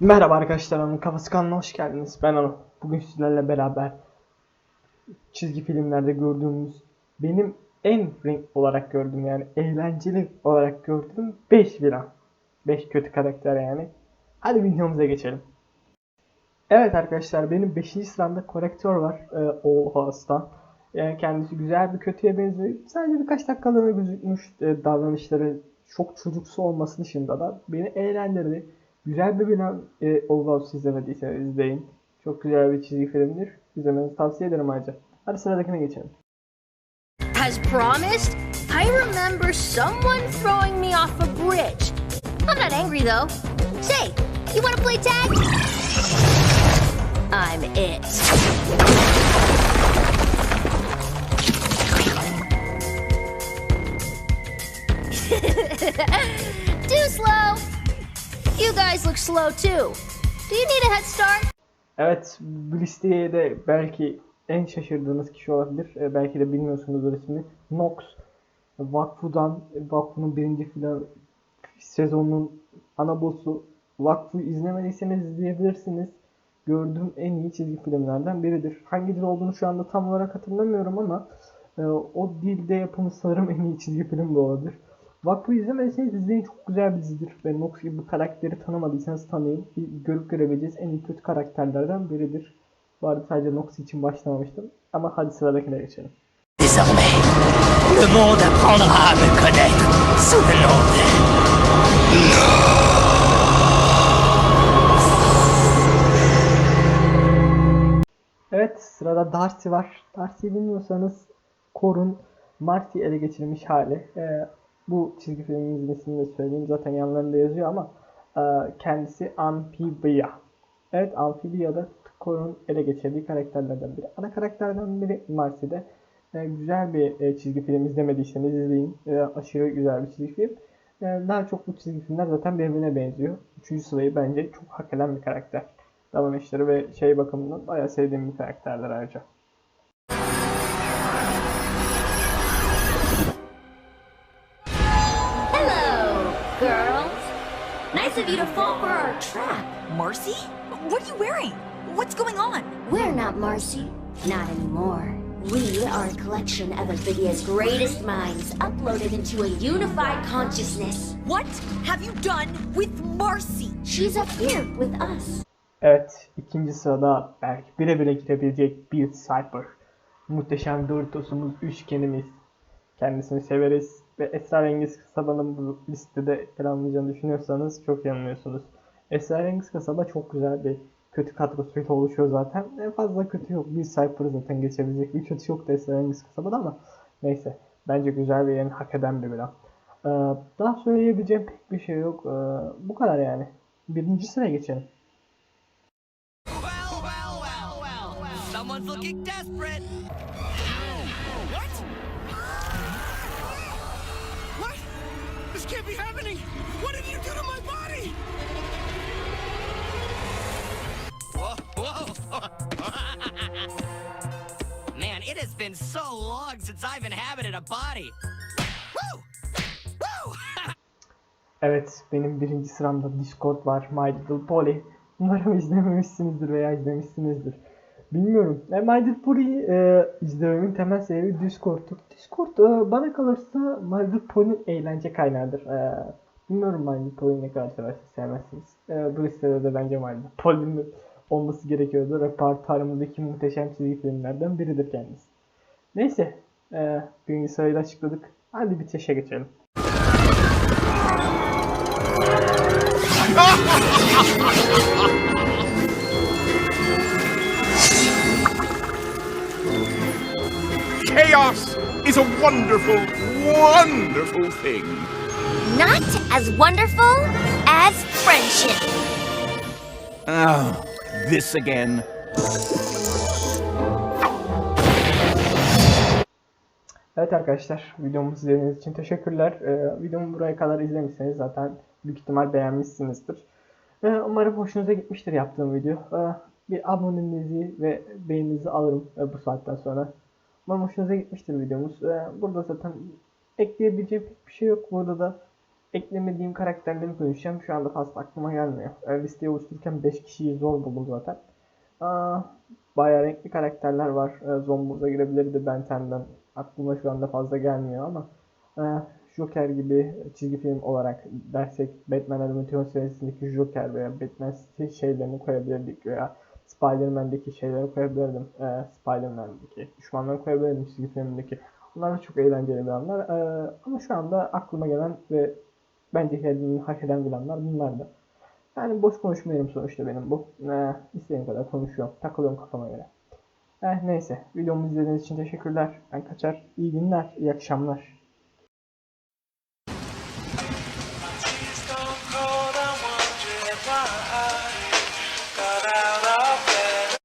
Merhaba arkadaşlar, Anıl Kafası kanalına hoş geldiniz. Ben Anıl. Bugün sizlerle beraber çizgi filmlerde gördüğümüz, benim en renk olarak gördüğüm yani eğlenceli olarak gördüğüm 5 villain. 5 kötü karakter yani. Hadi videomuza geçelim. Evet arkadaşlar benim 5. sıramda kolektör var. Ee, o hasta. Yani kendisi güzel bir kötüye benziyor. Sadece birkaç dakikalığına gözükmüş e, davranışları çok çocuksu olması dışında da beni eğlendirdi. Güzel bir plan e, Olvaus izlemediyseniz izleyin. Çok güzel bir çizgi filmdir. İzlemenizi tavsiye ederim ayrıca. Hadi sıradakine geçelim. As promised, I remember someone throwing me off a bridge. I'm not angry though. Say, you want to play tag? I'm it. Too slow. You guys look slow too. Do you need a head start? Evet, bu listeye de belki en şaşırdığınız kişi olabilir. E, belki de bilmiyorsunuzdur ismini. Nox. Vakfu'dan, Vakfu'nun birinci filan sezonunun ana boss'u. Vakfu izlemediyseniz izleyebilirsiniz. Gördüğüm en iyi çizgi filmlerden biridir. Hangi dil olduğunu şu anda tam olarak hatırlamıyorum ama e, o dilde yapımı sanırım en iyi çizgi film de olabilir. Vakfı izlemediyseniz izleyin çok güzel bir dizidir. Ve Nox gibi bu karakteri tanımadıysanız tanıyın. Bir Görüp görebileceğiz en iyi kötü karakterlerden biridir. Bu arada sadece Nox için başlamamıştım. Ama hadi sıradakine geçelim. Désormais, le monde apprendra à me connaître sous le nom de... Evet sırada Darcy var. Darcy'yi bilmiyorsanız Kor'un Marty ele geçirilmiş hali. Ee, bu çizgi filmimizin ismini de söyleyeyim. Zaten yanlarında yazıyor ama e, kendisi Amphibia. Evet Amphibia da Kor'un ele geçirdiği karakterlerden biri. Ana karakterlerden biri Marcy'de. Ee, güzel bir e, çizgi film izlemediyseniz izleyin. Ee, aşırı güzel bir çizgi film. Ee, daha çok bu çizgi filmler zaten birbirine benziyor. Üçüncü sırayı bence çok hak eden bir karakter. Davranışları ve şey bakımından bayağı sevdiğim bir karakterler ayrıca. Of you to fall for our trap. Marcy? What are you wearing? What's going on? We're not Marcy. Not anymore. We are a collection of Amphibia's greatest minds uploaded into a unified consciousness. What have you done with Marcy? She's up here with us. Evet, ikinci sırada belki bire bire girebilecek bir Cypher. Muhteşem Doritos'umuz, üçgenimiz. Kendisini severiz ve Esrarengiz Kasaba'nın bu listede yer almayacağını düşünüyorsanız çok yanılıyorsunuz. Esrarengiz Kasaba çok güzel bir kötü kadrosuyla oluşuyor zaten. En fazla kötü yok. Bir Cypher'ı zaten geçebilecek bir kötü yok da Esrarengiz Kasaba'da ama neyse. Bence güzel bir yerini hak eden bir plan. Ee, daha söyleyebileceğim pek bir şey yok. Ee, bu kadar yani. Birinci sıraya geçelim. Well, well, well, well, well. This can't be happening. What did you do to my body? Whoa, whoa. Man, it has been so long since I've inhabited a body. Woo! Woo! Evet, benim birinci sıramda Discord var, My Little Pony. Umarım izlememişsinizdir veya izlemişsinizdir. Bilmiyorum. E, My Little Pony'yi e, izlememin temel sebebi Discord'tur. Discord e, bana kalırsa My Little Pony'nin eğlence kaynağıdır. E, bilmiyorum My Little Pony'yi ne kadar seversiniz, sevmezsiniz. E, bu listede de bence My Little Pony'nin olması gerekiyordu. Repertuarımızdaki muhteşem çizgi filmlerden biridir kendisi. Neyse, e, birinci sırayı da açıkladık. Hadi bitişe geçelim. is a wonderful, wonderful thing. Not as wonderful as friendship. Oh, this again. Evet arkadaşlar videomu izlediğiniz için teşekkürler. Ee, videomu buraya kadar izlemişseniz zaten büyük ihtimal beğenmişsinizdir. Ee, umarım hoşunuza gitmiştir yaptığım video. Ee, bir abonenizi ve beğeninizi alırım e, bu saatten sonra. Umarım hoşunuza gitmiştir videomuz. Ee, burada zaten ekleyebileceğim pek bir şey yok. Burada da eklemediğim karakterleri konuşacağım. Şu anda fazla aklıma gelmiyor. E, listeyi oluştururken 5 kişiyi zor buldum zaten. Aa, bayağı renkli karakterler var. E, Zomburg'a girebilirdi Benten'den. Aklıma şu anda fazla gelmiyor ama e, Joker gibi çizgi film olarak dersek Batman animasyon serisindeki Joker veya Batman şeylerini koyabilirdik veya Spider-Man'deki şeyleri koyabilirdim. E, Spider-Man'deki düşmanları koyabilirdim çizgi filmindeki. Bunlar da çok eğlenceli villainlar. E, ama şu anda aklıma gelen ve bence kendini hak eden villainlar bunlardı. Yani boş konuşmuyorum sonuçta benim bu. E, istediğim kadar konuşuyorum. Takılıyorum kafama göre. Eh, neyse. Videomu izlediğiniz için teşekkürler. Ben kaçar. İyi günler, iyi akşamlar.